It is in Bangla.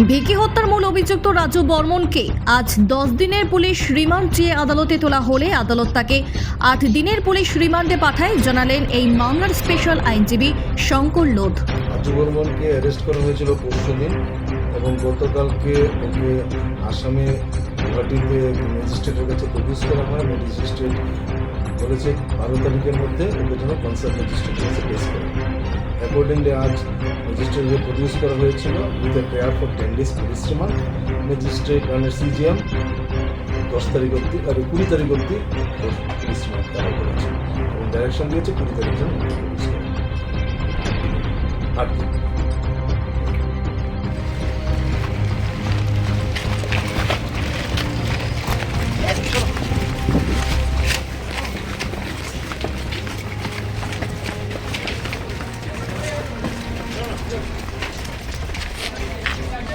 ভিকি হত্যার মূল অভিযুক্ত রাজু বর্মনকে আজ দশ দিনের পুলিশ রিমান্ড চেয়ে আদালতে তোলা হলে আদালত তাকে আট দিনের পুলিশ রিমান্ডে পাঠায় জানালেন এই মামলার স্পেশাল আইনজীবী শঙ্কর লোধ। রাজু বর্মনকে অ্যারেস্ট করা হয়েছিল পরশু দিন এবং গতকালকে ওকে আসামে গুয়াহাটিতে ম্যাজিস্ট্রেটের কাছে প্রডিউস করা হয়। এবং ম্যাজিস্ট্রেট বলেছে বারো তারিখের মধ্যে ওকে যেন কনসার্ট ম্যাজিস্ট্রেটের কাছে পেশ করে। অ্যাকর্ডিংলি আজ ম্যাজিস্ট্রেটকে প্রডিউস করা হয়েছিল with a prayer for ten days police remand magistrate মানে সিজিএম দশ তারিখ অব্দি আর কুড়ি তারিখ অব্দি পুলিশ করা করেছে। এবং ডাইরেকশন দিয়েছে কুড়ি তারিখ পুলিশ আট